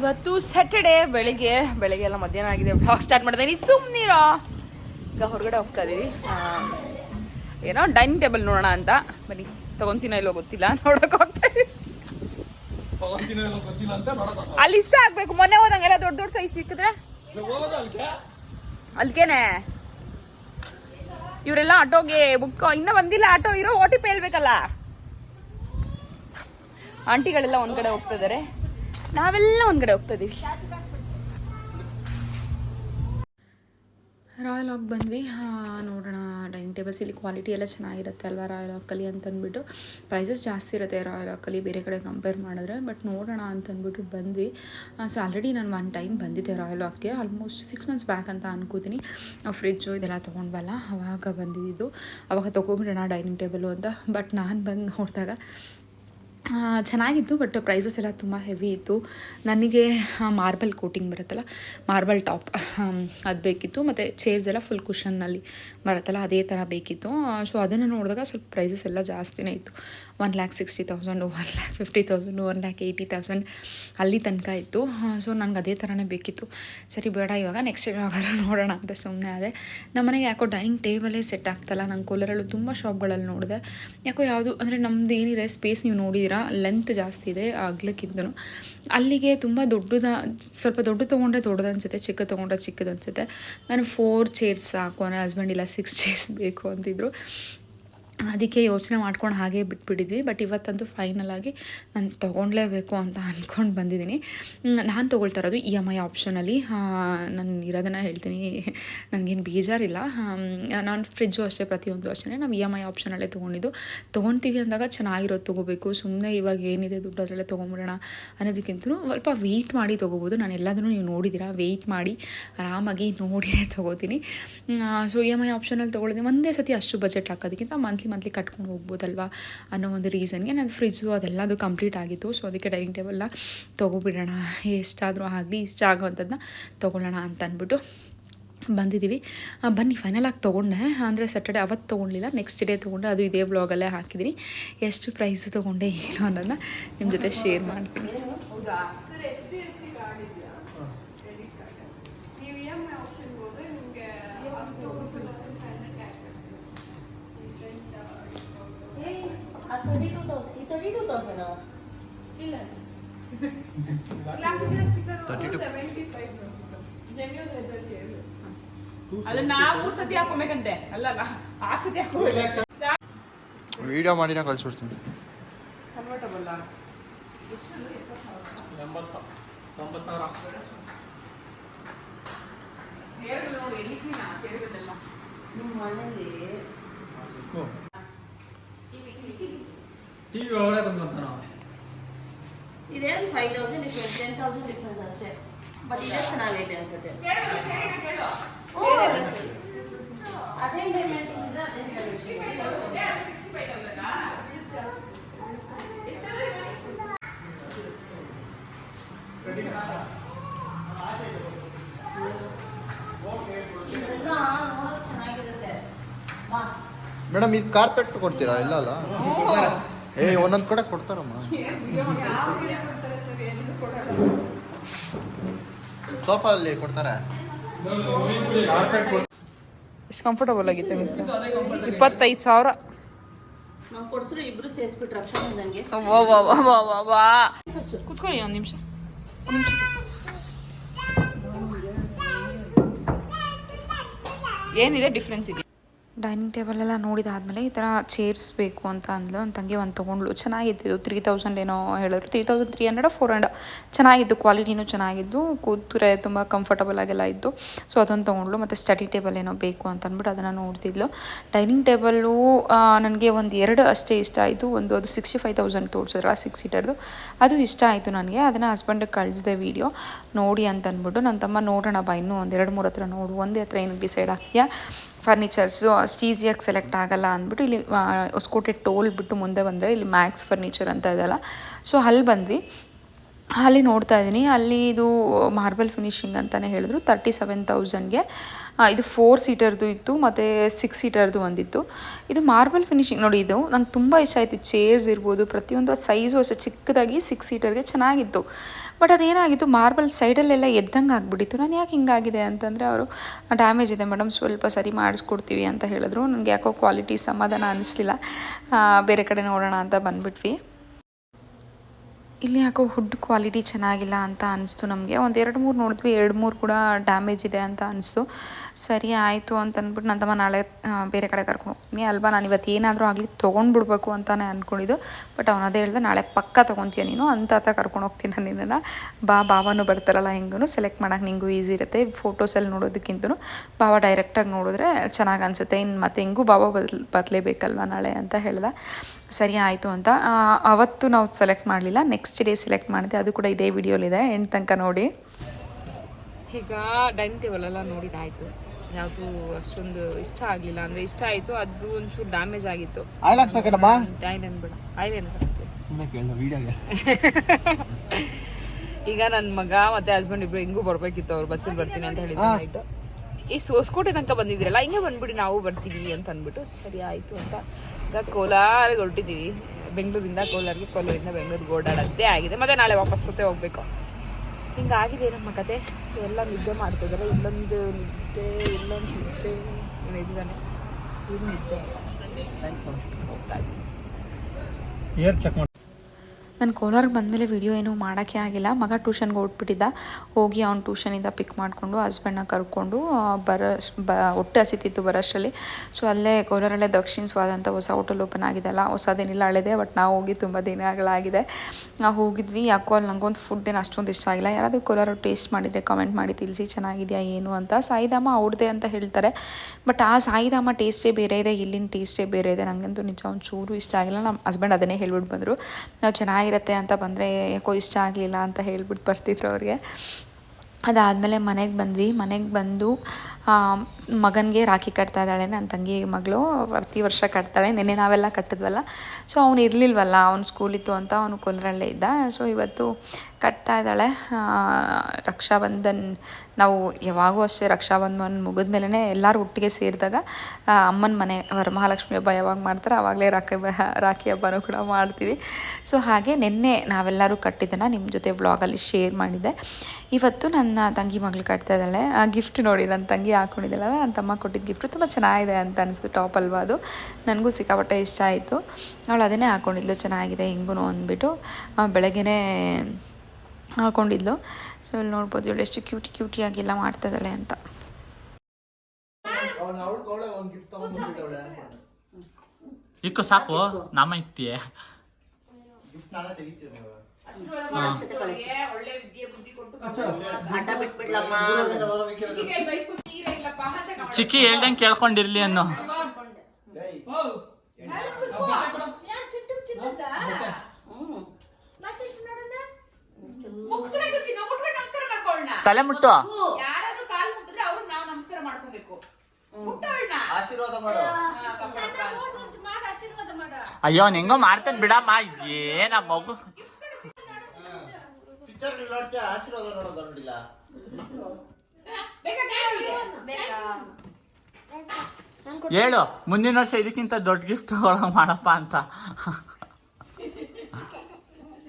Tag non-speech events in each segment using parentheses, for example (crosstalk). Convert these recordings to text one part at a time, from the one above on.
ಇವತ್ತು ಸ್ಯಾಟರ್ಡೆ ಬೆಳಿಗ್ಗೆ ಬೆಳಿಗ್ಗೆ ಎಲ್ಲ ಮಧ್ಯಾಹ್ನ ಆಗಿದೆ. ಬ್ಲಾಗ್ ಸ್ಟಾರ್ಟ್ ಮಾಡಿದ್ದೀನಿ ಸುಮ್ಮನಿರೋ ಈಗ ಹೊರಗಡೆ ಹೋಗ್ತಾ ಇದೀವಿ. ಏನೋ ಡೈನಿಂಗ್ ಟೇಬಲ್ ನೋಡೋಣ ಅಂತ. ಬನ್ನಿ ತಗೊಂತೀನೋ ಇಲ್ಲೋ ಗೊತ್ತಿಲ್ಲ. ನೋಡಕ್ ಹೋಗ್ತಾ ಅಲ್ಲಿ ಇಷ್ಟ ಆಗ್ಬೇಕು. ಮೊನ್ನೆ ಹೋದಂಗೆಲ್ಲ ದೊಡ್ಡ ದೊಡ್ಡ ಸೈಜ್ ಸಿಕ್ಕಿದ್ರೆ? ಅಲ್ಕೇನೆ ಇವರೆಲ್ಲ ಆಟೋಗೆ ಬುಕ್ ಇನ್ನ ಬಂದಿಲ್ಲ ಆಟೋ. ಇರೋ ಓ ಟಿ ಪಿ ಹೇಳ್ಬೇಕಲ್ಲ. ಆಂಟಿಗಳೆಲ್ಲ ಒಂದ್ ಕಡೆ ಹೋಗ್ತಾ ಇದಾರೆ. ನಾವೆಲ್ಲ ಒಂದ್ ಕಡೆ ಹೋಗ್ತಾ ಇದೀವಿ. ರಾಯಲ್ ಲಾಕ್ ಬಂದ್ವಿ. ನೋಡೋಣ. ಡೈನಿಂಗ್ ಟೇಬಲ್ಸ್ ಇಲ್ಲಿ ಕ್ವಾಲಿಟಿ ಎಲ್ಲ ಚೆನ್ನಾಗಿರುತ್ತೆ ಅಲ್ವಾ ರಾಯಲ್ ಲಾಕಲ್ಲಿ ಅಂತಂದ್ಬಿಟ್ಟು. ಪ್ರೈಸಸ್ ಜಾಸ್ತಿ ಇರುತ್ತೆ ರಾಯಲ್ ಲಾಕಲ್ಲಿ ಬೇರೆ ಕಡೆ ಕಂಪೇರ್ ಮಾಡಿದ್ರೆ. ಬಟ್ ನೋಡೋಣ ಅಂತಂದ್ಬಿಟ್ಟು ಬಂದ್ವಿ. ಸೊ ಆಲ್ರೆಡಿ ನಾನು ಒನ್ ಟೈಮ್ ಬಂದಿದ್ದೆ ರಾಯಲ್ ಹಾಕ್ಗೆ ಆಲ್ಮೋಸ್ಟ್ ಸಿಕ್ಸ್ ಮಂತ್ಸ್ ಬ್ಯಾಕ್ ಅಂತ ಅನ್ಕೋತೀನಿ. ಫ್ರಿಜ್ಜು ಇದೆಲ್ಲ ತೊಗೊಂಡ್ಬಲ್ಲ ಅವಾಗ ಬಂದಿದ್ದು. ಅವಾಗ ತೊಗೊಂಬಿಡೋಣ ಡೈನಿಂಗ್ ಟೇಬಲು ಅಂತ. ಬಟ್ ನಾನು ಬಂದು ನೋಡಿದಾಗ ಚೆನ್ನಾಗಿತ್ತು ಬಟ್ ಪ್ರೈಸಸ್ ಎಲ್ಲ ತುಂಬ ಹೆವಿ ಇತ್ತು. ನನಗೆ ಮಾರ್ಬಲ್ ಕೋಟಿಂಗ್ ಬರುತ್ತಲ್ಲ ಮಾರ್ಬಲ್ ಟಾಪ್ ಅದು ಬೇಕಿತ್ತು. ಮತ್ತು ಚೇರ್ಸ್ ಎಲ್ಲ ಫುಲ್ ಕುಷನ್ನಲ್ಲಿ ಬರುತ್ತಲ್ಲ, ಅದೇ ಥರ ಬೇಕಿತ್ತು. ಸೊ ಅದನ್ನು ನೋಡಿದಾಗ ಸ್ವಲ್ಪ ಪ್ರೈಸಸ್ ಎಲ್ಲ ಜಾಸ್ತಿನೇ ಇತ್ತು. One lakh sixty thousand one lakh fifty thousand one lakh eighty thousand ಅಲ್ಲಿ ತನಕ ಇತ್ತು. ಸೊ ನನಗೆ ಅದೇ ಥರನೇ ಬೇಕಿತ್ತು. ಸರಿ, ಬೇಡ, ಇವಾಗ ನೆಕ್ಸ್ಟ್ ಯಾವಾಗಾದ್ರೂ (laughs) ನೋಡೋಣ ಅಂತ ಸುಮ್ಮನೆ ಅದೇ ನಮ್ಮನೆಗೆ ಯಾಕೋ ಡೈನಿಂಗ್ ಟೇಬಲೇ ಸೆಟ್ ಆಗ್ತಲ್ಲ, ನಂಗೆ ಕೋಲಾರಲ್ಲೂ ತುಂಬ ಶಾಪ್ಗಳಲ್ಲಿ ನೋಡಿದೆ. ಯಾಕೋ ಯಾವುದು, ಅಂದರೆ ನಮ್ಮದು ಏನಿದೆ ಸ್ಪೇಸ್ ನೀವು ನೋಡಿದ್ದೀರಾ ಲೆಂತ್ ಜಾಸ್ತಿ ಇದೆ ಅಗ್ಲಕ್ಕಿಂತನೂ. ಅಲ್ಲಿಗೆ ತುಂಬ ದೊಡ್ಡದ, ಸ್ವಲ್ಪ ದೊಡ್ಡ ತೊಗೊಂಡ್ರೆ ದೊಡ್ಡದು ಅನಿಸುತ್ತೆ ಚಿಕ್ಕ ತೊಗೊಂಡ್ರೆ ಚಿಕ್ಕದು ಅನಿಸುತ್ತೆ. ನಾನು ಫೋರ್ ಚೇರ್ಸ್ ಸಾಕು ಅನ್ನೋ ಹಸ್ಬೆಂಡ್ ಇಲ್ಲ ಸಿಕ್ಸ್ ಚೇರ್ಸ್ (laughs) ಬೇಕು ಅಂತಿದ್ರು. ಅದಕ್ಕೆ ಯೋಚನೆ ಮಾಡ್ಕೊಂಡು ಹಾಗೆ ಬಿಟ್ಬಿಟ್ಟಿದ್ವಿ. ಬಟ್ ಇವತ್ತಂತೂ ಫೈನಲ್ ಆಗಿ ನಾನು ತೊಗೊಳ್ಲೇಬೇಕು ಅಂತ ಅಂದ್ಕೊಂಡು ಬಂದಿದ್ದೀನಿ. ನಾನು ತೊಗೊಳ್ತಾ ಇರೋದು ಇ ಎಂ ಐ ಆಪ್ಷನಲ್ಲಿ ನಾನು ಇರೋದನ್ನು ಹೇಳ್ತೀನಿ. ನನಗೇನು ಬೇಜಾರಿಲ್ಲ. ನಾನು ಫ್ರಿಜ್ಜು ಅಷ್ಟೇ ಪ್ರತಿಯೊಂದು ಅಷ್ಟೇ ನಾವು ಇ ಎಂ ಐ ಆಪ್ಷನಲ್ಲೇ ತೊಗೊಂಡಿದ್ದು. ತೊಗೊಳ್ತೀವಿ ಅಂದಾಗ ಚೆನ್ನಾಗಿರೋದು ತೊಗೋಬೇಕು. ಸುಮ್ಮನೆ ಇವಾಗ ಏನಿದೆ ದುಡ್ಡು ಅದರಲ್ಲೇ ತೊಗೊಂಬಿಡೋಣ ಅನ್ನೋದಕ್ಕಿಂತ ಸ್ವಲ್ಪ ವೆಯ್ಟ್ ಮಾಡಿ ತೊಗೋಬೋದು. ನಾನು ಎಲ್ಲದನ್ನು ನೀವು ನೋಡಿದ್ದೀರಾ? ವೆಯ್ಟ್ ಮಾಡಿ ಆರಾಮಾಗಿ ನೋಡಿಯೇ ತೊಗೋತೀನಿ. ಸೊ ಇ ಎಂ ಐ ಆಪ್ಷನಲ್ಲಿ ತೊಗೊಳಿದೆ ಒಂದೇ ಸತಿ ಅಷ್ಟು ಬಜೆಟ್ ಹಾಕೋದಕ್ಕಿಂತ ಮಂತ್ಲಿ ಮಂತ್ಲಿ ಕಟ್ಕೊಂಡು ಹೋಗ್ಬೋದಲ್ವಾ ಅನ್ನೋ ಒಂದು ರೀಸನ್ಗೆ ನನ್ನ ಫ್ರಿಜ್ಜು ಅದೆಲ್ಲ ಅದು ಕಂಪ್ಲೀಟ್ ಆಗಿತ್ತು. ಸೊ ಅದಕ್ಕೆ ಡೈನಿಂಗ್ ಟೇಬಲ್ನ ತೊಗೊಬಿಡೋಣ. ಎಷ್ಟಾದರೂ ಆಗಲಿ, ಇಷ್ಟ ಆಗೋವಂಥದ್ದನ್ನ ತೊಗೊಳ್ಳೋಣ ಅಂತ ಅಂದ್ಬಿಟ್ಟು ಬಂದಿದ್ದೀವಿ ಬನ್ನಿ ಫೈನಲ್ ಆಗಿ ತೊಗೊಂಡೆ. ಅಂದರೆ ಸ್ಯಾಟರ್ಡೆ ಅವತ್ತು ತೊಗೊಳ್ಲಿಲ್ಲ ನೆಕ್ಸ್ಟ್ ಡೇ ತೊಗೊಂಡೆ. ಅದು ಇದೇ ಬ್ಲಾಗಲ್ಲೇ ಹಾಕಿದ್ದೀನಿ ಎಷ್ಟು ಪ್ರೈಸ್ ತೊಗೊಂಡೆ ಏನು ಅನ್ನೋದನ್ನ ನಿಮ್ಮ ಜೊತೆ ಶೇರ್ ಮಾಡ್ತೀನಿ. ತರ್ಟಿ ಟೂ ತೌಸಂಡ್ ಈ ತರ್ಟಿ ಟೂ ತೌಸಂಡ್ ಅದು ನಾವು ಸತಿ ಹಾಕೊಬೇಕಂತೆ ಅಲ್ಲಲ್ಲ ಆ ಸತಿ ಹಾಕೋಬೇಕು ವಿಡಿಯೋ ಮಾಡಿನ ಕಳ್ಸಿಬಿಡ್ತೀನಿ ಕನ್ವರ್ಟಬಲ್ ಸೇರುಗಳು ನೋಡಿ ಎಲ್ಲಿ ಕ್ಲೀನಾ ಸೇರುಗಳೆಲ್ಲ ನಿಮ್ಮ ಮನೇಲಿ ಟಿವಿ ಒಳಗಡೆ ನಾವು ಇದೇನು five thousand difference ten thousand difference ಅಷ್ಟೇ. ಬಟ್ ಇದೇ ಚೆನ್ನಾಗೈತೆ ಅನ್ಸುತ್ತೆ. ಅದೇ ಮೇಡಮ್ ಇದು ಕಾರ್ಪೆಟ್ ಕೊಡ್ತೀರಾ? ಇಲ್ಲ ಅಲ್ಲ? ಏ ಒಂದೊಂದು ಕೂಡ ಕೊಡ್ತಾರಮ್ಮ. ಸೋಫಾ ಅಲ್ಲಿ ಕೊಡ್ತಾರೆ? ಎಷ್ಟು ಕಂಫರ್ಟಬಲ್ ಆಗಿತ್ತು ಇಪ್ಪತ್ತೈದು ಸಾವಿರ. ಕುತ್ಕೊಳ್ಳಿ ನಿಮಿಷ ಒಂದು ನಿಮಿಷ. ಏನಿದೆ ಡಿಫ್ರೆನ್ಸ್ ಇದೆ? ಡೈನಿಂಗ್ ಟೇಬಲ್ ಎಲ್ಲ ನೋಡಿದಾದ್ಮೇಲೆ ಈ ಥರ ಚೇರ್ಸ್ ಬೇಕು ಅಂತ ಅಂದ್ಲು. ನನ್ನ ತಂಗಿ ಒಂದು ತೊಗೊಂಡ್ಲು ಚೆನ್ನಾಗಿತ್ತು ತ್ರೀ ತೌಸಂಡ್ ಏನೋ ಹೇಳಿದ್ರು. Three thousand three hundred four hundred ಚೆನ್ನಾಗಿತ್ತು. ಕ್ವಾಲಿಟಿನೂ ಚೆನ್ನಾಗಿದ್ದು. ಕೂತ್ರೆ ತುಂಬ ಕಂಫರ್ಟಬಲ್ ಆಗೆಲ್ಲ ಇತ್ತು. ಸೊ ಅದೊಂದು ತೊಗೊಂಡ್ಲು ಮತ್ತು ಸ್ಟಡಿ ಟೇಬಲ್ ಏನೋ ಬೇಕು ಅಂತ ಅಂದ್ಬಿಟ್ಟು ಅದನ್ನು ನೋಡ್ತಿದ್ಲು. ಡೈನಿಂಗ್ ಟೇಬಲ್ಲು ನನಗೆ ಒಂದು ಎರಡು ಅಷ್ಟೇ ಇಷ್ಟ ಆಯಿತು. ಒಂದು ಅದು ಸಿಕ್ಸ್ಟಿ ಫೈವ್ ತೌಸಂಡ್ ತೋರಿಸಿದ್ರ ಸಿಕ್ಸ್ ಸೀಟರ್ದು ಅದು ಇಷ್ಟ ಆಯಿತು ನನಗೆ. ಅದನ್ನು ಹಸ್ಬೆಂಡಿಗೆ ಕಳಿಸಿದೆ ವೀಡಿಯೋ ನೋಡಿ ಅಂತ ಅಂದ್ಬಿಟ್ಟು ನನ್ನ ತಮ್ಮ ನೋಡೋಣ ಬಾ. ಇನ್ನೂ ಒಂದು ಎರಡು ಮೂರು ಹತ್ರ ನೋಡು. ಒಂದೇ ಹತ್ರ ಏನು ಡಿಸೈಡ್ ಆಗ್ತೀಯಾ? ಫರ್ನಿಚರ್ಸು ಅಷ್ಟು ಈಸಿಯಾಗಿ ಸೆಲೆಕ್ಟ್ ಆಗಲ್ಲ ಅಂದ್ಬಿಟ್ಟು ಇಲ್ಲಿ ಹೊಸ್ಕೋಟೆ ಟೋಲ್ ಬಿಟ್ಟು ಮುಂದೆ ಬಂದರೆ ಇಲ್ಲಿ ಮ್ಯಾಕ್ಸ್ ಫರ್ನಿಚರ್ ಅಂತ ಇದೆಯಲ್ಲ. ಸೊ ಅಲ್ಲಿ ಬಂದ್ವಿ. ಅಲ್ಲಿ ನೋಡ್ತಾ ಇದ್ದೀನಿ. ಅಲ್ಲಿ ಇದು ಮಾರ್ಬಲ್ ಫಿನಿಶಿಂಗ್ ಅಂತಲೇ ಹೇಳಿದ್ರು. ತರ್ಟಿ ಸೆವೆನ್ ತೌಸಂಡ್ಗೆ ಇದು ಫೋರ್ ಸೀಟರ್ದು ಇತ್ತು, ಮತ್ತು ಸಿಕ್ಸ್ ಸೀಟರ್ದು ಒಂದಿತ್ತು. ಇದು ಮಾರ್ಬಲ್ ಫಿನಿಶಿಂಗ್ ನೋಡಿ ಇದು ನಂಗೆ ತುಂಬ ಇಷ್ಟ ಆಯಿತು. ಚೇರ್ಸ್ ಇರ್ಬೋದು, ಪ್ರತಿಯೊಂದು ಸೈಜು ಅಷ್ಟೇ ಚಿಕ್ಕದಾಗಿ ಸಿಕ್ಸ್ ಸೀಟರ್ಗೆ ಚೆನ್ನಾಗಿತ್ತು. ಬಟ್ ಅದೇನಾಗಿತ್ತು ಮಾರ್ಬಲ್ ಸೈಡಲ್ಲೆಲ್ಲ ಎದ್ದಂಗೆ ಆಗಿಬಿಟ್ಟಿತ್ತು. ನಾನು ಯಾಕೆ ಹಿಂಗಾಗಿದೆ ಅಂತಂದರೆ ಅವರು ಡ್ಯಾಮೇಜ್ ಇದೆ ಮೇಡಮ್ ಸ್ವಲ್ಪ ಸರಿ ಮಾಡಿಸ್ಕೊಡ್ತೀವಿ ಅಂತ ಹೇಳಿದ್ರು. ನನಗೆ ಯಾಕೋ ಕ್ವಾಲಿಟಿ ಸಮಾಧಾನ ಅನ್ನಿಸ್ಲಿಲ್ಲ ಬೇರೆ ಕಡೆ ನೋಡೋಣ ಅಂತ ಬಂದ್ಬಿಟ್ವಿ. ಇಲ್ಲಿ ಯಾಕೋ ಹುಡ್ ಕ್ವಾಲಿಟಿ ಚೆನ್ನಾಗಿಲ್ಲ ಅಂತ ಅನಿಸ್ತು ನಮಗೆ. ಒಂದು ಎರಡು ಮೂರು ನೋಡಿದ್ವಿ, ಎರಡು ಮೂರು ಕೂಡ ಡ್ಯಾಮೇಜ್ ಇದೆ ಅಂತ ಅನಿಸ್ತು. ಸರಿ, ಆಯಿತು ಅಂತ ಅಂದ್ಬಿಟ್ಟು ನನ್ನ ತಮ್ಮ ನಾಳೆ ಬೇರೆ ಕಡೆ ಕರ್ಕೊಂಡು ಹೋಗ್ತೀನಿ. ಅಲ್ವಾ, ನಾನು ಇವತ್ತು ಏನಾದರೂ ಆಗಲಿ ತೊಗೊಂಡ್ಬಿಡ್ಬೇಕು ಅಂತಲೇ ಅಂದ್ಕೊಂಡಿದ್ದು ಬಟ್ ಅವನದೇ ಹೇಳ್ದೆ, ನಾಳೆ ಪಕ್ಕ ತೊಗೊತೀಯ ನೀನು? ಅಂತ ಆತ ಕರ್ಕೊಂಡು ಹೋಗ್ತೀನಿ ನಾನು ನಿನ್ನನ್ನು. ಬಾ ಬಾವನು ಬರ್ತಾರಲ್ಲ ಹೆಂಗೂ ಸೆಲೆಕ್ಟ್ ಮಾಡೋಕೆ ನಿಂಗೂ ಈಸಿ ಇರುತ್ತೆ. ಫೋಟೋಸಲ್ಲಿ ನೋಡೋದಕ್ಕಿಂತ ಬಾವ ಡೈರೆಕ್ಟಾಗಿ ನೋಡಿದ್ರೆ ಚೆನ್ನಾಗಿ ಅನಿಸುತ್ತೆ. ಇನ್ನು ಮತ್ತೆ ಹೆಂಗೂ ಬಾವ ಬರ್ ಬರಲೇಬೇಕಲ್ವ ನಾಳೆ ಅಂತ ಹೇಳ್ದೆ. ಸರಿ, ಆಯಿತು ಅಂತ. ಅವತ್ತು ನಾವು ಸೆಲೆಕ್ಟ್ ಮಾಡಲಿಲ್ಲ ನೆಕ್ಸ್ಟ್ ಡೇ ಸೆಲೆಕ್ಟ್ ಮಾಡಿದೆ. ಅದು ಕೂಡ ಇದೇ ವಿಡಿಯೋಲಿದೆ ಎಂಡ್ ತನಕ ನೋಡಿ. ಈಗ ಡೈನಿಂಗ್ ಟೇಬಲ್ ಎಲ್ಲ ನೋಡಿದಾಯ್ತು. ಯಾವುದು ಅಷ್ಟೊಂದು ಇಷ್ಟ ಆಗಲಿಲ್ಲ. ಅಂದರೆ ಇಷ್ಟ ಆಯಿತು ಅದು ಒಂಚೂರು ಡ್ಯಾಮೇಜ್ ಆಗಿತ್ತು. ಆಯ್ಲ್ ಸುಮ್ಮನೆ ಕೇಳಿದ ವೀಡಿಯೋಗೆ ಈಗ ನನ್ನ ಮಗ ಮತ್ತೆ ಹಸ್ಬೆಂಡ್ ಇಬ್ರು ಹಿಂಗೂ ಬರ್ಬೇಕಿತ್ತು ಅವ್ರು ಬಸ್ಸಲ್ಲಿ ಬರ್ತೀನಿ ಅಂತ ಹೇಳಿದ್ರು ನೈಟು ಈ ಹೊಸಕೋಟೆ ತನಕ ಬಂದಿದ್ದೀರಲ್ಲ? ಹಿಂಗೆ ಬಂದ್ಬಿಡಿ ನಾವು ಬರ್ತೀವಿ ಅಂತ ಅಂದ್ಬಿಟ್ಟು ಸರಿ ಆಯಿತು ಅಂತ. ಈಗ ಕೋಲಾರಿಗೆ ಹೊರಟಿದ್ದೀವಿ. ಬೆಂಗಳೂರಿಂದ ಕೋಲಾರಿಗೆ ಕೋಲಾರಿಂದ ಬೆಂಗಳೂರಿಗೆ ಓಡಾಡೋದೇ ಆಗಿದೆ. ಮತ್ತೆ ನಾಳೆ ವಾಪಸ್ ಮತ್ತೆ ಹೋಗ್ಬೇಕು. ಹಿಂಗಾಗಿದೆ ನಮ್ಮ ಕತೆ. ಸೊ ಎಲ್ಲ ನಿದ್ದೆ ಮಾಡ್ತಿದ್ದಾರೆ ಇಲ್ಲೊಂದು ನಿದ್ದೆ ಇಲ್ಲೊಂದು ನಿದ್ದೆ. ಇದ್ದಾನೆ ಇದು ನಿದ್ದೆ. ಹೋಗ್ತಾ ಇದ್ದೀನಿ. ಏರ್ ಚೆಕ್ ಮಾಡಿ. ನಾನು ಕೋಲಾರಿಗೆ ಬಂದಮೇಲೆ ವಿಡಿಯೋ ಏನೂ ಮಾಡೋಕ್ಕೆ ಆಗಿಲ್ಲ. ಮಗ ಟ್ಯೂಷನ್ಗೆ ಹೊಟ್ಬಿಟ್ಟಿದ್ದ ಹೋಗಿ ಅವ್ನು ಟ್ಯೂಷನಿಂದ ಪಿಕ್ ಮಾಡಿಕೊಂಡು ಹಸ್ಬೆಂಡ್ನ ಕರ್ಕೊಂಡು ಬರೋ, ಬ, ಹೊಟ್ಟೆ ಹಸಿತಿತ್ತು ಬರೋಷ್ಟರಲ್ಲಿ ಸೊ ಅಲ್ಲೇ ಕೋಲಾರಲ್ಲೇ ದಕ್ಷಿಣ ಸ್ವಾದ ಅಂತ ಹೊಸ ಹೋಟೆಲ್ ಓಪನ್ ಆಗಿದೆಲ್ಲ ಹೊಸದೇನಿಲ್ಲ ಹಳೆದೇ ಬಟ್ ನಾವು ಹೋಗಿ ತುಂಬ ದಿನಗಳಾಗಿದೆ. ನಾವು ಹೋಗಿದ್ವಿ. ಯಾಕೋ ಅಲ್ಲಿ ನನಗೊಂದು ಫುಡ್ ಏನು ಅಷ್ಟೊಂದು ಇಷ್ಟ ಆಗಿಲ್ಲ. ಯಾರಾದರೂ ಕೋಲಾರ ಟೇಸ್ಟ್ ಮಾಡಿದರೆ ಕಮೆಂಟ್ ಮಾಡಿ, ತಿಳಿಸಿ ಚೆನ್ನಾಗಿದೆಯಾ, ಏನು ಅಂತ. ಸಾಯಿಧಾಮ ಅವ್ರದ್ದೇ ಅಂತ ಹೇಳ್ತಾರೆ. ಬಟ್ ಆ ಸಾಯಿಧಾಮ ಟೇಸ್ಟೇ ಬೇರೆ ಇದೆ, ಇಲ್ಲಿನ ಟೇಸ್ಟೇ ಬೇರೆ ಇದೆ. ನನಗಂತೂ ನಿಜ ಒಂದು ಚೂರು ಇಷ್ಟ ಆಗಿಲ್ಲ. ನಮ್ಮ ಹಸ್ಬೆಂಡ್ ಅದನ್ನೇ ಹೇಳ್ಬಿಟ್ಟು ಬಂದರು. ನಾವು ಚೆನ್ನಾಗಿರುತ್ತೆ ಅಂತ ಬಂದರೆ ಯಾಕೋ ಇಷ್ಟ ಆಗಲಿಲ್ಲ ಅಂತ ಹೇಳ್ಬಿಟ್ಟು ಬರ್ತಿದ್ರು ಅವ್ರಿಗೆ. ಅದಾದಮೇಲೆ ಮನೆಗೆ ಬಂದ್ವಿ. ಮನೆಗೆ ಬಂದು ಮಗನಿಗೆ ರಾಖಿ ಕಟ್ತಾ ಇದ್ದಾಳೆ ನನ್ನ ತಂಗಿ ಮಗಳು. ಪ್ರತಿ ವರ್ಷ ಕಟ್ತಾಳೆ. ನಿನ್ನೆ ನಾವೆಲ್ಲ ಕಟ್ಟಿದ್ವಲ್ಲ. ಸೊ, ಅವ್ನು ಇರಲಿಲ್ವಲ್ಲ, ಅವ್ನು ಸ್ಕೂಲಿತ್ತು ಅಂತ ಅವನು ಕೋಲಾರಲ್ಲೇ ಇದ್ದ. ಸೊ, ಇವತ್ತು ಕಟ್ತಾ ಇದ್ದಾಳೆ ರಕ್ಷಾಬಂಧನ್, ನಾವು ಯಾವಾಗೂ ಅಷ್ಟೇ ರಕ್ಷಾಬಂಧನ್ ಮುಗಿದ ಮೇಲೇ ಎಲ್ಲರೂ ಒಟ್ಟಿಗೆ ಸೇರಿದಾಗ ಅಮ್ಮನ ಮನೆ, ವರಮಹಾಲಕ್ಷ್ಮಿ ಹಬ್ಬ ಯಾವಾಗ ಮಾಡ್ತಾರೆ ಆವಾಗಲೇ ರಾಖಿ ರಾಖಿ ಹಬ್ಬನೂ ಕೂಡ ಮಾಡ್ತೀವಿ. ಸೊ ಹಾಗೆ ನಿನ್ನೆ ನಾವೆಲ್ಲರೂ ಕಟ್ಟಿದ್ದನ್ನು ನಿಮ್ಮ ಜೊತೆ ವ್ಲಾಗಲ್ಲಿ ಶೇರ್ ಮಾಡಿದ್ದೆ. ಇವತ್ತು ನನ್ನ ತಂಗಿ ಮಗಳು ಕಟ್ತಾ ಇದ್ದಾಳೆ. ಆ ಗಿಫ್ಟ್ ನೋಡಿ ನನ್ನ ತಂಗಿ ಹಾಕ್ಕೊಂಡಿದ್ದಾಳಲ್ಲ ನನ್ನ ತಮ್ಮ ಕೊಟ್ಟಿದ್ದ ಗಿಫ್ಟ್ ತುಂಬ ಚೆನ್ನಾಗಿದೆ ಅಂತ ಅನಿಸ್ತು ಟಾಪ್ ಅಲ್ವಾ ಅದು. ನನಗೂ ಸಿಕ್ಕಾಪಟ್ಟೆ ಇಷ್ಟ ಆಯಿತು. ಅವಳು ಅದನ್ನೇ ಹಾಕೊಂಡಿದ್ಲು, ಚೆನ್ನಾಗಿದೆ ಹೆಂಗೂ ಅಂದ್ಬಿಟ್ಟು ಬೆಳಗ್ಗೆ ಹಾಕೊಂಡಿದ್ಲು. ಸೊ ಇಲ್ಲಿ ನೋಡ್ಬೋದು ಇವಳು ಎಷ್ಟು ಕ್ಯೂಟಿ ಕ್ಯೂಟಿಯಾಗೆಲ್ಲ ಮಾಡ್ತಾ ಇದ್ದಾಳೆ ಅಂತ. ಇಕ್ಕು ಸಾಕು ನಮ್ಮ ಇಕ್ತಿಯೇ ಚಿಕ್ಕಿ ಹೇಳ್ದಂಗೆ ಕೇಳ್ಕೊಂಡಿರ್ಲಿ ಅನ್ನೋ. ತಲೆ ಮುಟ್ಟು ಯಾರಾದ್ರೂ ಕಾಲ್ ಮುಟ್ಟಿದ್ರೆ ನಾವು ನಮಸ್ಕಾರ ಮಾಡ್ಕೋಬೇಕು. ಮುಟ್ಟೋಳ್ನ? ಆಶೀರ್ವಾದ ಮಾಡು. ಅಯ್ಯೋ ಹೆಂಗೋ ಮಾಡ್ತೇನೆ ಬಿಡಮ್ಮ ಏನ ಮಗು? ಪಿಕ್ಚರ್ ನೋಡ್ತೀಯ ಆಶೀರ್ವಾದ ನೋಡೋದು ನೋಡಿಲ್ಲ? ಹೇಳು ಮುಂದಿನ ವರ್ಷ ಇದಕ್ಕಿಂತ ದೊಡ್ಡ ಗಿಫ್ಟ್ ಮಾಡಪ್ಪ ಅಂತ ಫಸ್ಟ್ ಯಮ್ಮನ್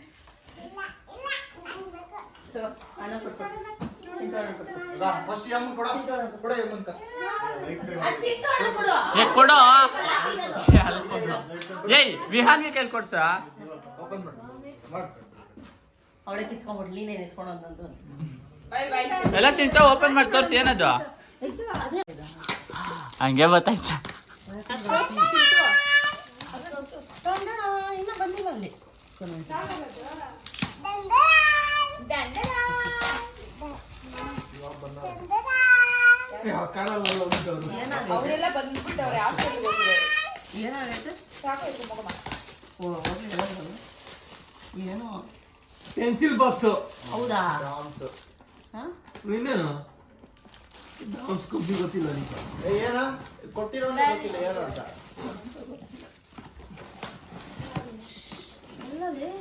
ಕೊಡ. ಏಯ್ ವಿಹಾನ್ಗೆ ಕೈಲಿ ಕೊಡ್ಸ. ಓಪನ್ ಮಾಡು. ಮಾಡು. ಅವಳೆ ಕಿತ್ಕೊಂಡ್ಬಿಡ್ಲಿ ನೀನು ಎತ್ಕೊಂಡು ಎಲ್ಲ ಚಿಂಟ ಓಪನ್ ಮಾಡಿ ತೋರ್ಸಿ ಏನದು? ಹಂಗೆ ಗೊತ್ತಾಯ್ತು. ಇನ್ನ ಬಂದಿಲ್ಲ ಅಲ್ಲಿ. ಅವರೆಲ್ಲ ಬಂದ್ಬಿಟ್ಟವ್ರೆ ಹೋಗಿದ್ದಾರೆ ಏನಾಗೈತೆ ಹೋಗ್ಲಿ ಹೇಳೋದು. ಏನೋ ಪೆನ್ಸಿಲ್ ಬಾಕ್ಸು ಹೌದಾ ಇನ್ನೇನು? ಡಾನ್ಸ್ ಕುಬ್ಬಿ ಗೊತ್ತಿಲ್ಲ ಏ ಏನ? ಕೊಟ್ಟಿರೋ ಗೊತ್ತಿಲ್ಲ ಏನು ಅಂತ?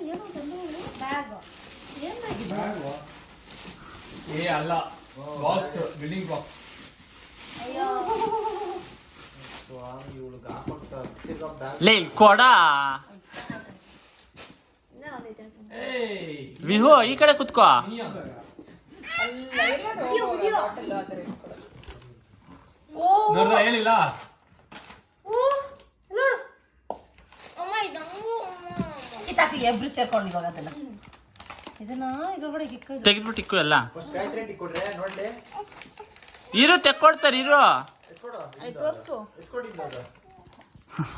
ಏನೋ ತಂದೆ ಬ್ಯಾಗ್ ಏ ಅಲ್ಲ. ಬಾಕ್ಸ್ ಬಿಲ್ಡಿಂಗ್ ಬಾಕ್ಸ್ ಲೇ ಕೊಡ. ವಿಹು ಈ ಕಡೆ ಕುತ್ಕೋ. ನೋಡ್ದ ಹೇಳಿಲ್ಲ? ಕಿತ್ತಾಕಿ ಎಬ್ರು ಸೇರ್ಕೊಂಡು ಇವಾಗ ಅದನ್ನ ಇದನ್ನ ಇದ್ರೊಳಗಡೆ ಇಕ್ಕ ತೆಗೆದ್ಬಿಟ್ಟು ಇಕ್ಕು ಎಲ್ಲ ಫಸ್ಟ್ ಗಾಯತ್ರಿ ಟೀ ಕೊಡ್ರೆ ನೋಡ್ಲಿ? ಇರು ತೆಕ್ಕೊಡ್ತಾರೆ ಇರು.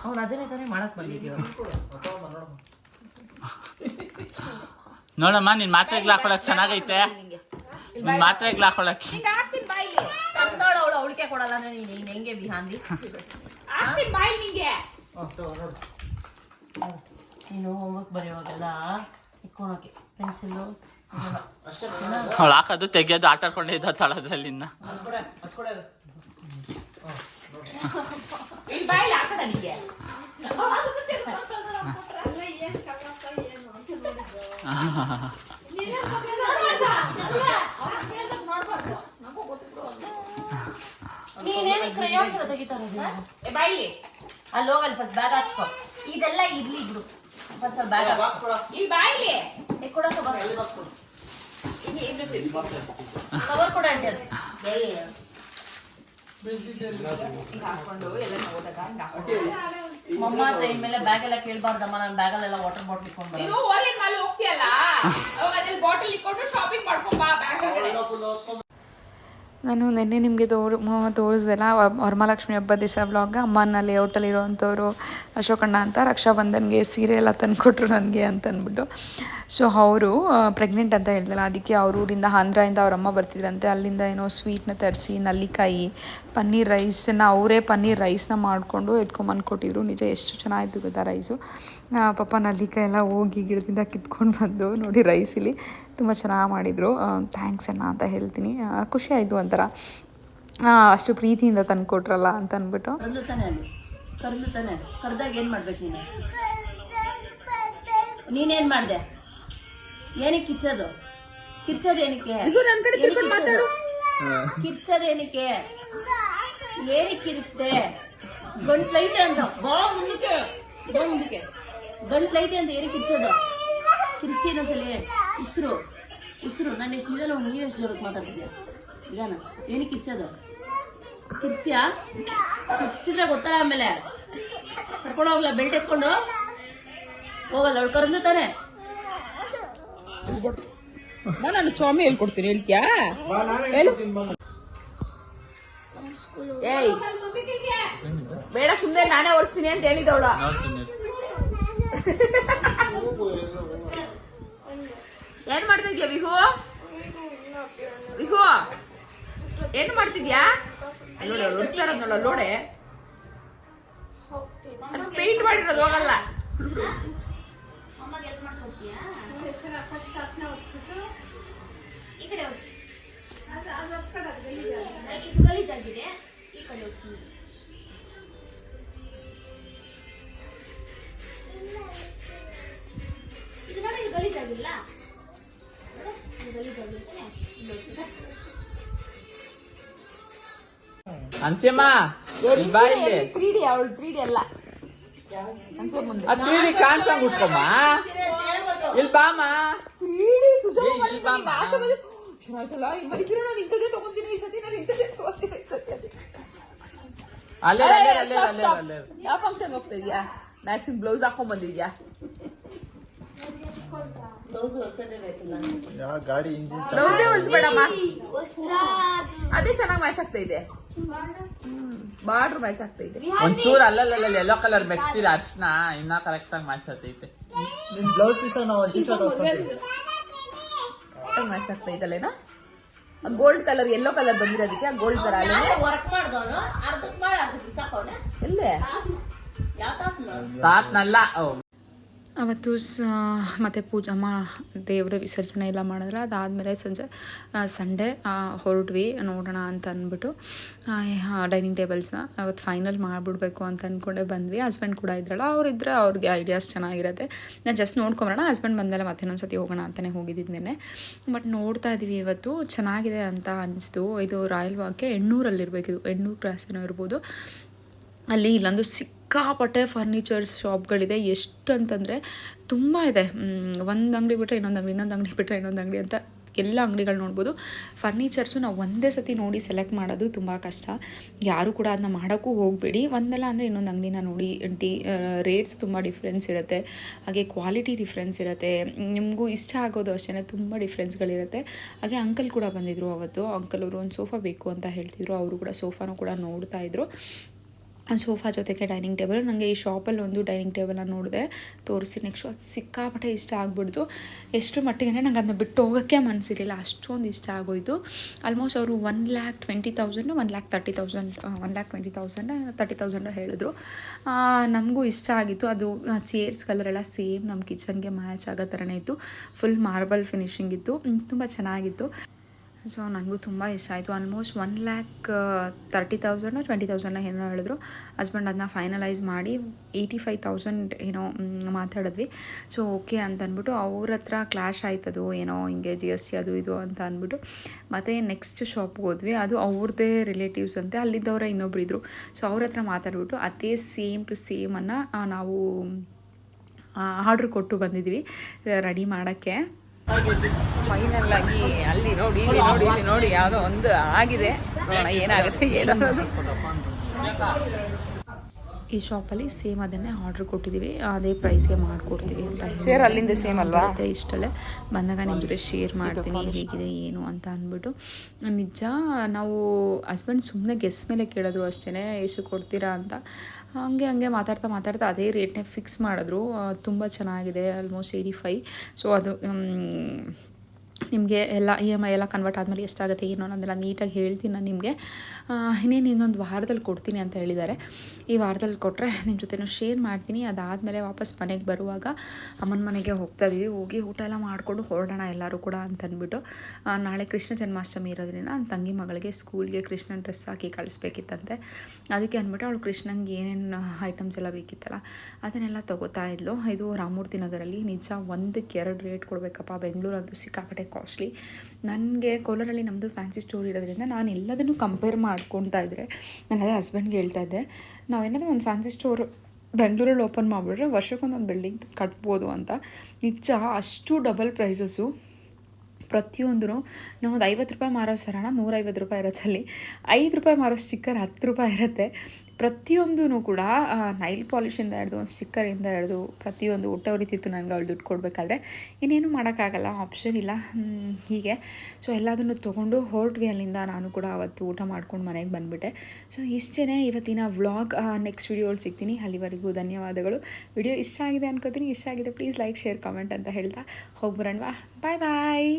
ಅವ್ನು ಅದನ್ನೇ ತಾನೇ ಮಾಡಕ್ ಬಂದಿದ್ಯೋ. ತಗೊಂಬ ನೋಡಮ್ಮ ನಿನ್ ಮಾತ್ರೆಗ್ಲ ಹಾಕೊಳಕ್ ಚೆನ್ನಾಗೈತೆ. ನಿನ್ ಮಾತ್ರೆಗ್ಲ ಹಾಕೊಳಕ್. ತಂದೋಳು ಅವಳು ಅವಳಿಕೆ ಕೊಡಲ್ಲ ನೀನು ನೀನ್ ಹೆಂಗೆ ನೀನು ಹೋಮ್ವರ್ಕ್ ಬರೆಯುವಾಗೆಲ್ಲ ಇಟ್ಕೊಳಕ್ಕೆ ಪೆನ್ಸಿಲ್ಲು (laughs) ಅವಳು ಹಾಕೋದು ತೆಗಿಯೋದು ಆಟ ಆಡ್ಕೊಂಡೇ ಇದ್ದ ತಳದ್ರಲ್ಲಿ ಇನ್ನ. ಅಲ್ಲಿ ಹೋಗಲ್ ಫಸ್ಟ್ ಬ್ಯಾಗ್ ಹಾಕ್ಸ್ಕೊ. ಇದೆಲ್ಲ ಇರ್ಲಿ ಇಬ್ರು. ಫಸ್ಟ್ ಅಲ್ಲಿ ಬ್ಯಾಗ್ ಬಾಕ್ಸ್ ಕೊಡ ಇಲ್ಲಿ ಬಾಯಿಲಿ ಕೊಡೋಕೆ ಬರ ಬಾಕ್ಸ್ ಕೊಡು ಕವರ್ ಕೊಡ ಆಂಟಿ. ಅದು ಮಮ್ಮ ಟ್ರೈನ್ ಮೇಲೆ ಬ್ಯಾಗ್ ಎಲ್ಲ ಕೇಳ್ಬಾರ್ದಮ್ಮ ನಾನು ಬ್ಯಾಗಲ್ಲೆಲ್ಲ ವಾಟರ್ ಬಾಟ್ಲ್ ಇಟ್ಕೊಂಡು ನೀನು ಓರಿಯನ್ ಮಾಲ್ ಹೋಗ್ತೀಯಲ್ಲ? ಅವಾಗ ಅದ್ರಲ್ಲಿ ಬಾಟಲ್ ಇಟ್ಕೊಂಡು ಶಾಪಿಂಗ್ ಮಾಡ್ಕೊಂಡ್ ಬಾ ಬ್ಯಾಗ್ ನಾನು ನಿನ್ನೆ ನಿಮಗೆ ತೋರು ತೋರಿಸ್ದಲ್ಲ ವರಮಹಾಲಕ್ಷ್ಮಿ ಹಬ್ಬದ ದಿವಸ ವ್ಲಾಗ್ ಅಮ್ಮನ ಲೇಔಟಲ್ಲಿ ಇರೋವಂಥವ್ರು, ಅಶೋಕಣ್ಣ ಅಂತ ರಕ್ಷಾಬಂಧನ್ಗೆ ಸೀರೆ ಎಲ್ಲ ತಂದುಕೊಟ್ರು ನನಗೆ ಅಂತ ಅಂದ್ಬಿಟ್ಟು. ಸೊ ಅವರು ಪ್ರೆಗ್ನೆಂಟ್ ಅಂತ ಹೇಳ್ದಲ್ಲ ಅದಕ್ಕೆ ಅವ್ರ ಊರಿಂದ ಆಂಧ್ರದಿಂದ ಅವ್ರ ಅಮ್ಮ ಬರ್ತಿದ್ರಂತೆ. ಅಲ್ಲಿಂದ ಏನೋ ಸ್ವೀಟ್ನ ತರಿಸಿ, ನಲ್ಲಿಕಾಯಿ, ಪನ್ನೀರ್ ರೈಸನ್ನ ಅವರೇ ಪನ್ನೀರ್ ರೈಸ್ನ ಮಾಡಿಕೊಂಡು ಎತ್ಕೊಂಬಂದು ಕೊಟ್ಟಿದ್ರು. ನಿಜ ಎಷ್ಟು ಚೆನ್ನಾಗಿತ್ತು ಗೊತ್ತಾ ರೈಸು ಪಾಪ ನಲ್ಲಿಕಾಯಿ ಎಲ್ಲ ಹೋಗಿ ಗಿಡದಿಂದ ಕಿತ್ಕೊಂಡು ಬಂದು ನೋಡಿ ರೈಸ್ ತುಂಬ ಚೆನ್ನಾಗಿ ಮಾಡಿದರು. ಥ್ಯಾಂಕ್ಸ್ ಅಣ್ಣ ಅಂತ ಹೇಳ್ತೀನಿ. ಆ, ಖುಷಿ ಆಯಿತು ಒಂಥರ. ಅಷ್ಟು ಪ್ರೀತಿಯಿಂದ ತಂದು ಕೊಟ್ರಲ್ಲ ಅಂತ ಅಂದ್ಬಿಟ್ಟು ಕರ್ದು ತಾನೆ ಅಲ್ಲಿ ಏನು ತಾನೆ ಕರ್ದಾಗ ಏನ್ ಮಾಡ್ಬೇಕು ನೀನು? ನೀನೇನ್ ಮಾಡ್ದೆ? ಏನಕ್ಕೆ ಕಿಚ್ಚೋದು ಕಿರ್ಚೋದೇನಕ್ಕೆ ಏನಕ್ಕೆ? ಕಿಚ್ಚೋದು ಏನಕ್ಕೆ ಏನಕ್ಕೆ? ಕಿರಿಸ್ದೆ ಗಂಟ್ಲೈತೆ ಅಂತ. ಬಾ ಮುಂದಕ್ಕೆ. ಬಾ ಮುಂದಕ್ಕೆ. ಗಂಟ್ಲೈತೆ ಅಂತ ಏನಕ್ಕೆ ಕಿರ್ಚೋದು? ಕಿರಿಸಿ ಇನ್ನೊಂದ್ಸಲಿ. ಉಸಿರು ಉಸಿರು. ನಾನು ಎಷ್ಟು ನಿಧಾನ ನೀನು ಎಷ್ಟು ಜೋರಕ್ಕೆ ಮಾತಾಡ್ತಿದ್ಯಾ? ನಿಧಾನ. ಏನಕ್ಕೆ ಕಿಚ್ಚೋದು ಕಿರ್ಸಿಯಾ ಕಿಚ್ಚಿದ್ರೆ ಗೊತ್ತಲ್ಲ ಆಮೇಲೆ. ಕರ್ಕೊಂಡು ಹೋಗ್ಲ ಬೆಲ್ಟ್ ಎತ್ಕೊಂಡು? ಹೋಗಲ್ಲ ಅವಳು ಕರೆದು ತಾನೆ. ನಾನು ಸ್ವಾಮಿ ಹೇಳ್ಕೊಡ್ತೀನಿ ಹೇಳ್ತೀಯಾ? ಹೇಳು. ಏಯ್. ಬೇಡ ಸುಮ್ಮನೆ ನಾನೇ ಓಡಿಸ್ತೀನಿ ಅಂತ ಹೇಳಿದವಳ (laughs) ಏನ್ ಮಾಡ್ತಿದ್ಯಾ ವಿಹು? ವಿಹು? ಏನ್ ಮಾಡ್ತಿದ್ಯಾ? ನೋಡಿ ಉರ್ಸ್ತಾರ ನೋಡ ನೋಡೆ. ಪೇಂಟ್ ಮಾಡಿರೋದು ಹೋಗಲ್ಲ. ಅಂಚೆಮ್ಮ ಬಾ ಇಲ್ಲಿ. ತ್ರೀ ಡಿ ಅವಳು? ತ್ರೀ ಡಿ ಅಲ್ಲ. ಆ ತ್ರೀಡಿ ಕಾಣ್ಸಂಗ್ ಉಟ್ಕೊಮ್ಮ. ಇಲ್ಲಿ ಬಾಮ ತ್ರೀ ಡಿ ಸುಜಾ ಬಾಮ್ಮ. ಆಯ್ತಲ್ಲ ಈ ಮನುಷ್ಯರು ನಾನು ಇಂಥದ್ದೇ ತಗೊಂತೀನಿ ಈ ಸತಿ ನಾನು ಇಂಥದ್ದೇ ತಗೊಂತೀನಿ ಈ ಸತಿ ಅಂತ. ಅಲ್ಲೇ ಅಲ್ಲೇ ಅಲ್ಲೇ ಅಲ್ಲೇ ಯಾವ ಫಂಕ್ಷನ್ ಹೋಗ್ತಾ ಇದೆಯಾ? ಮ್ಯಾಚಿಂಗ್ ಬ್ಲೌಸ್ ಹಾಕೊಂಡ್ ಬಂದಿದ್ಯಾ? ಯಾವ ಗಾಡಿ ಇಂಜಿನ್ ಬ್ಲೌಸೇ ಹೊಲ್ಸ್ಬೇಡಮ್ಮ ಅದೇ ಚೆನ್ನಾಗಿ ಮ್ಯಾಚ್ ಆಗ್ತಾ ಇದೆ. ಬಾರ್ಡ್ರ್ ಮ್ಯಾಚ್ ಆಗ್ತಾ ಇದೆ. ಒಂಚೂರು ಅಲ್ಲಲ್ಲ ಎಲ್ಲೋ ಕಲರ್ ಮೆಕ್ತಿರ ಅರ್ಶನ ಇನ್ನ ಕರೆಕ್ಟ್ ಆಗಿ ಮ್ಯಾಚ್ ಆಗ್ತೈತೆ. ಬ್ಲೌಸ್ ಪೀಸ್ ನಾವು ಟಿ ಶರ್ಟ್ ಹಾಕೊಂತೀವಿ ಮ್ಯಾಚ್ ಆಗ್ತಾ ಇದಲ್ಲೇನಾ? ಗೋಲ್ಡ್ ಕಲರ್ ಎಲ್ಲೋ ಕಲರ್ ಬಂದಿರೋದಕ್ಕೆ ಗೋಲ್ಡ್ ಕಲರ್ ಅಲ್ಲೇ ವರ್ಕ್ ಮಾಡ್ದವನು? ಅರ್ಧಕ್ ಮಾಡಿ ಅರ್ಧಕ್ ಬಿಸಾಕವನೆ ಎಲ್ಲೇ ಯಾವ ತಾತ್ನಲ್ಲ ಓ. ಅವತ್ತು ಸ, ಮತ್ತು ಪೂಜೆ, ಅಮ್ಮ ದೇವರ ವಿಸರ್ಜನೆ ಎಲ್ಲ ಮಾಡಿದ್ರೆ ಅದಾದಮೇಲೆ ಸಂಜೆ ಸಂಡೇ ಹೊರಟ್ವಿ, ನೋಡೋಣ ಅಂತ ಅಂದ್ಬಿಟ್ಟು ಡೈನಿಂಗ್ ಟೇಬಲ್ಸ್ನ ಅವತ್ತು ಫೈನಲ್ ಮಾಡಿಬಿಡ್ಬೇಕು ಅಂತ ಅಂದ್ಕೊಂಡೆ ಬಂದ್ವಿ. ಹಸ್ಬೆಂಡ್ ಕೂಡ ಇದ್ರಲ್ಲ ಇದ್ದರೆ ಅವ್ರಿಗೆ ಐಡಿಯಾಸ್ ಚೆನ್ನಾಗಿರುತ್ತೆ. ನಾನು ಜಸ್ಟ್ ನೋಡ್ಕೊಂಬರೋಣ ಹಸ್ಬೆಂಡ್ ಬಂದಮೇಲೆ ಮತ್ತೆ ಇನ್ನೊಂದು ಸತಿ ಹೋಗೋಣ ಅಂತಲೇ ಹೋಗಿದ್ದಿದ್ದೇನೆ ಬಟ್ ನೋಡ್ತಾ ಇದ್ವಿ ಇವತ್ತು, ಚೆನ್ನಾಗಿದೆ ಅಂತ ಅನಿಸ್ತು. ಇದು ರಾಯಲ್ ವಾಕೆ ಇದು ಎಣ್ಣೂರು ಕ್ರಾಸ್ ಏನೋ ಇರ್ಬೋದು. ಅಲ್ಲಿ ಇಲ್ಲೊಂದು ಸಿಕ್ಕಾಪಟ್ಟೆ ಫರ್ನಿಚರ್ಸ್ ಶಾಪ್ಗಳಿದೆ ಎಷ್ಟು ಅಂತಂದರೆ ತುಂಬ ಇದೆ. ಒಂದು ಅಂಗಡಿ ಬಿಟ್ಟರೆ ಇನ್ನೊಂದು ಅಂಗಡಿ ಇನ್ನೊಂದು ಅಂಗಡಿ ಬಿಟ್ಟರೆ ಇನ್ನೊಂದು ಅಂಗಡಿ ಅಂತ ಎಲ್ಲ ಅಂಗಡಿಗಳು ನೋಡ್ಬೋದು. ಫರ್ನಿಚರ್ಸು ನಾವು ಒಂದೇ ಸತಿ ನೋಡಿ ಸೆಲೆಕ್ಟ್ ಮಾಡೋದು ತುಂಬ ಕಷ್ಟ. ಯಾರು ಕೂಡ ಅದನ್ನ ಮಾಡೋಕ್ಕೂ ಹೋಗಬೇಡಿ. ಒಂದಲ್ಲ ಅಂದರೆ ಇನ್ನೊಂದು ಅಂಗಡಿನ ನೋಡಿ ಟಿ ರೇಟ್ಸ್ ತುಂಬ ಡಿಫ್ರೆನ್ಸ್ ಇರುತ್ತೆ. ಹಾಗೆ ಕ್ವಾಲಿಟಿ ಡಿಫ್ರೆನ್ಸ್ ಇರುತ್ತೆ. ನಿಮಗೂ ಇಷ್ಟ ಆಗೋದು ಅಷ್ಟೇ ತುಂಬ ಡಿಫ್ರೆನ್ಸ್ಗಳಿರುತ್ತೆ ಹಾಗೆ ಅಂಕಲ್ ಕೂಡ ಬಂದಿದ್ದರು ಅವತ್ತು. ಅಂಕಲ್ ಅವರು ಒಂದು ಸೋಫಾ ಬೇಕು ಅಂತ ಹೇಳ್ತಿದ್ರು. ಅವರು ಕೂಡ ಸೋಫಾನು ಕೂಡ ನೋಡ್ತಾ ಇದ್ರು. ಸೋಫಾ ಜೊತೆಗೆ ಡೈನಿಂಗ್ ಟೇಬಲ್. ನನಗೆ ಈ ಶಾಪಲ್ಲಿ ಒಂದು ಡೈನಿಂಗ್ ಟೇಬಲನ್ನು ನೋಡಿದೆ. ತೋರಿಸಿ ನೆಕ್ಸ್ಟು ಅದು ಸಿಕ್ಕಾಪಟ್ಟೆ ಇಷ್ಟ ಆಗ್ಬಿಡ್ತು. ಎಷ್ಟು ಮಟ್ಟಿಗೆ ನಂಗೆ ಅದನ್ನ ಬಿಟ್ಟು ಹೋಗೋಕ್ಕೆ ಮನಸ್ಸಿರಲಿಲ್ಲ ಅಷ್ಟೊಂದು ಇಷ್ಟ ಆಗೋಯ್ತು. ಆಲ್ಮೋಸ್ಟ್ ಅವರು one lakh twenty thousand one lakh thirty thousand one lakh twenty thousand thirty thousand ಹೇಳಿದ್ರು. ನಮಗೂ ಇಷ್ಟ ಆಗಿತ್ತು. ಅದು ಚೇರ್ಸ್ ಕಲರ್ ಎಲ್ಲ ಸೇಮ್ ನಮ್ಮ ಕಿಚನ್ಗೆ ಮ್ಯಾಚ್ ಆಗೋ ಥರನೇ ಇತ್ತು. ಫುಲ್ ಮಾರ್ಬಲ್ ಫಿನಿಶಿಂಗ್ ಇತ್ತು. ತುಂಬ ಚೆನ್ನಾಗಿತ್ತು. ಸೊ ನನಗೂ ತುಂಬ ಇಷ್ಟ ಆಯಿತು. Almost one lakh thirty thousand twenty ತೌಸಂಡ್ನ ಏನೋ ಹೇಳಿದ್ರು. ಹಸ್ಬೆಂಡ್ ಅದನ್ನ ಫೈನಲೈಸ್ ಮಾಡಿ ಏಯ್ಟಿ ಫೈವ್ ತೌಸಂಡ್ ಏನೋ ಮಾತಾಡಿದ್ವಿ. ಸೊ ಓಕೆ ಅಂತ ಅಂದ್ಬಿಟ್ಟು ಅವ್ರ ಹತ್ರ ಕ್ಲಾಶ್ ಆಯ್ತದು ಏನೋ, ಹಿಂಗೆ ಜಿ ಎಸ್ ಟಿ ಅದು ಇದು ಅಂತ ಅಂದ್ಬಿಟ್ಟು. ಮತ್ತು ನೆಕ್ಸ್ಟ್ ಶಾಪ್ಗೆ ಹೋದ್ವಿ. ಅದು ಅವ್ರದ್ದೇ ರಿಲೇಟಿವ್ಸ್ ಅಂತೆ. ಅಲ್ಲಿದ್ದವರ ಇನ್ನೊಬ್ರು ಇದ್ದರು ಸೊ ಅವ್ರ ಹತ್ರ ಮಾತಾಡ್ಬಿಟ್ಟು ಅದೇ ಸೇಮ್ ಟು ಸೇಮನ್ನು ನಾವು ಆರ್ಡ್ರ್ ಕೊಟ್ಟು ಬಂದಿದ್ವಿ ರೆಡಿ ಮಾಡೋಕ್ಕೆ. ಫೈನಲ್ ಆಗಿ ಅಲ್ಲಿ ನೋಡಿ ಇಲ್ಲಿ ನೋಡಿ ಇಲ್ಲಿ ನೋಡಿ ಯಾವುದೋ ಒಂದು ಆಗಿದೆ. ನೋಡೋಣ ಏನಾಗುತ್ತೆ ಏನೋ ಈ ಶಾಪಲ್ಲಿ ಸೇಮ್ ಅದನ್ನೇ ಆರ್ಡ್ರ್ ಕೊಟ್ಟಿದ್ದೀವಿ ಅದೇ ಪ್ರೈಸ್ಗೆ ಮಾಡಿಕೊಡ್ತೀವಿ ಅಂತ ಶೇರ್ ಅಲ್ಲಿಂದ ಸೇಮ್ ಅಲ್ವಾ? ಅಂತ ಇಷ್ಟಲ್ಲೇ. ಬಂದಾಗ ನಿಮ್ಮ ಜೊತೆ ಶೇರ್ ಮಾಡ್ತೀನಿ ಹೇಗಿದೆ ಏನು ಅಂತ ಅಂದ್ಬಿಟ್ಟು. ನಿಜ ನಾವು ಹಸ್ಬೆಂಡ್ ಸುಮ್ಮನೆ ಗೆಸ್ ಮೇಲೆ ಕೇಳಿದ್ರು ಅಷ್ಟೇ ಎಷ್ಟು ಕೊಡ್ತೀರಾ ಅಂತ. ಹಂಗೆ ಹಂಗೆ ಮಾತಾಡ್ತಾ ಮಾತಾಡ್ತಾ ಅದೇ ರೇಟ್ನೇ ಫಿಕ್ಸ್ ಮಾಡಿದ್ರು. ತುಂಬ ಚೆನ್ನಾಗಿದೆ ಆಲ್ಮೋಸ್ಟ್ ಏಯ್ಟಿ ಫೈ ಸೊ ಅದು ನಿಮಗೆ ಎಲ್ಲ ಇ ಎಂ ಐ ಎಲ್ಲ ಕನ್ವರ್ಟ್ ಆದಮೇಲೆ ಎಷ್ಟಾಗುತ್ತೆ ಏನು ಅನ್ನೋದೆಲ್ಲ ನೀಟಾಗಿ ಹೇಳ್ತೀನಿ ನಾನು ನಿಮಗೆ. ಇನ್ನೇನು ಇನ್ನೊಂದು ವಾರದಲ್ಲಿ ಕೊಡ್ತೀನಿ ಅಂತ ಹೇಳಿದ್ದಾರೆ. ಈ ವಾರದಲ್ಲಿ ಕೊಟ್ಟರೆ ನಿಮ್ಮ ಜೊತೆನೂ ಶೇರ್ ಮಾಡ್ತೀನಿ. ಅದಾದಮೇಲೆ ವಾಪಸ್ ಮನೆಗೆ ಬರುವಾಗ ಅಮ್ಮನ ಮನೆಗೆ ಹೋಗ್ತಾ ಇದೀವಿ. ಹೋಗಿ ಊಟ ಎಲ್ಲ ಮಾಡಿಕೊಂಡು ಹೊರಡೋಣ ಎಲ್ಲರೂ ಕೂಡ ಅಂತ ಅಂದ್ಬಿಟ್ಟು ನಾಳೆ ಕೃಷ್ಣ ಜನ್ಮಾಷ್ಟಮಿ ಇರೋದ್ರಿಂದ ನನ್ನ ತಂಗಿ ಮಗಳಿಗೆ ಸ್ಕೂಲ್ಗೆ ಕೃಷ್ಣನ ಡ್ರೆಸ್ ಹಾಕಿ ಕಳಿಸ್ಬೇಕಿತ್ತಂತೆ. ಅದಕ್ಕೆ ಅಂದ್ಬಿಟ್ಟು ಅವಳು ಕೃಷ್ಣಂಗೆ ಏನೇನು ಐಟಮ್ಸ್ ಎಲ್ಲ ಬೇಕಿತ್ತಲ್ಲ ಅದನ್ನೆಲ್ಲ ತಗೋತಾ ಇದ್ಲು. ಇದು ರಾಮಮೂರ್ತಿ ನಗರಲ್ಲಿ ನಿಜ ಒಂದಕ್ಕೆ ಎರಡು ರೇಟ್ ಕೊಡಬೇಕಪ್ಪ. ಬೆಂಗಳೂರು ಅದು ಸಿಕ್ಕಾಪಟ್ಟೆ ಕಾಸ್ಟ್ಲಿ. ನನಗೆ ಕೋಲಾರಲ್ಲಿ ನಮ್ಮದು ಫ್ಯಾನ್ಸಿ ಸ್ಟೋರ್ ಇರೋದ್ರಿಂದ ನಾನು ಎಲ್ಲದನ್ನು ಕಂಪೇರ್ ಮಾಡ್ಕೊತಾ ಇದ್ದರೆ ನಾನು ಅದೇ ಹಸ್ಬೆಂಡ್ಗೆ ಹೇಳ್ತಾ ಇದ್ದೆ ನಾವೇನಾದರೂ ಒಂದು ಫ್ಯಾನ್ಸಿ ಸ್ಟೋರ್ ಬೆಂಗಳೂರಲ್ಲಿ ಓಪನ್ ಮಾಡಿಬಿಟ್ರೆ ವರ್ಷಕ್ಕೊಂದೊಂದು ಬಿಲ್ಡಿಂಗ್ ಕಟ್ಬೋದು ಅಂತ. ನಿಜ ಅಷ್ಟು ಡಬಲ್ ಪ್ರೈಸಸ್ಸು ಪ್ರತಿಯೊಂದೂ ನಾವು ಒಂದು ಐವತ್ತು ರೂಪಾಯಿ ಮಾರೋ ಸರಣ ನೂರೈವತ್ತು ರೂಪಾಯಿ ಇರುತ್ತೆ ಅಲ್ಲಿ. ಐದು ರೂಪಾಯಿ ಮಾರೋ ಸ್ಟಿಕ್ಕರ್ ಹತ್ತು ರೂಪಾಯಿ ಇರುತ್ತೆ. ಪ್ರತಿಯೊಂದೂ ಕೂಡ ನೈಲ್ ಪಾಲಿಶಿಂದ ಹಿಡ್ದು, ಒಂದು ಸ್ಟಿಕ್ಕರಿಂದ ಹಿಡ್ದು ಪ್ರತಿಯೊಂದು ಊಟ ಉರಿತಿತ್ತು ನನಗೆ ಅವಳು ದುಡ್ಡು ಕೊಡಬೇಕಾದ್ರೆ ಇನ್ನೇನು ಮಾಡೋಕ್ಕಾಗಲ್ಲ ಆಪ್ಷನ್ ಇಲ್ಲ. ಹೀಗೆ. ಸೊ ಎಲ್ಲದನ್ನು ತೊಗೊಂಡು ಹೊರಟ್ವಿ ಅಲ್ಲಿಂದ ನಾನು ಕೂಡ ಅವತ್ತು ಊಟ ಮಾಡ್ಕೊಂಡು ಮನೆಗೆ ಬಂದುಬಿಟ್ಟೆ. ಸೊ ಇಷ್ಟೇ ಇವತ್ತಿನ ವ್ಲಾಗ್ ನೆಕ್ಸ್ಟ್ ವಿಡಿಯೋಲ್ಲಿ ಸಿಗ್ತೀನಿ. ಅಲ್ಲಿವರೆಗೂ ಧನ್ಯವಾದಗಳು. ವಿಡಿಯೋ ಇಷ್ಟ ಆಗಿದೆ ಅನ್ಕೋತೀನಿ. ಇಷ್ಟ ಆಗಿದೆ ಪ್ಲೀಸ್ ಲೈಕ್ ಶೇರ್ ಕಮೆಂಟ್ ಅಂತ ಹೇಳ್ತಾ ಹೋಗ್ಬರಣ್ವಾ ಬಾಯ್ ಬಾಯ್